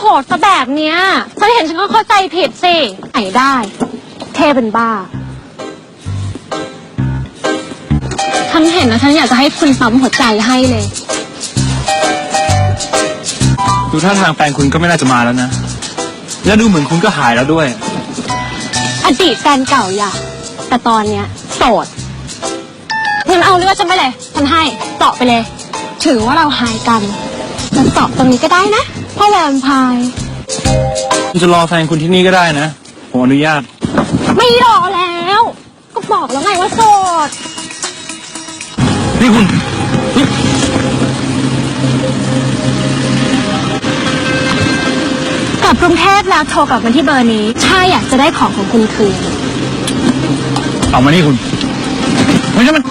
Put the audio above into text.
โหดซะแบบเนี้ยฉันเห็นฉันก็เข้าใจผิดสิไหนได้ เทเป็นบ้า ฉันเห็นนะฉันอยากจะให้คุณปั๊มหัวใจให้เลย ดูท่าทางแฟนคุณก็ไม่น่าจะมาแล้วนะ แล้วดูเหมือนคุณก็หายแล้วด้วย อดีตแฟนเก่าอย่าแต่ตอนเนี้ยโสดงั้นเอาเลือดฉันไปเลย ฉันให้เจาะไปเลย ถือว่าเราหายกัน จะเจาะตรงนี้ก็ได้นะพ่อแวมไพายคุณจะรอแฟนคุณที่นี่ก็ได้นะ ผมอนุญาต ไม่รอแล้ว ก็บอกแล้วไงว่าโสดนี่คุณนี่กลับกรุงเทพแล้วโทรกลับมาที่เบอร์นี้ ถ้าอยากจะได้ของของคุณคืน เอามานี่คุณ ไม่ใช่มัน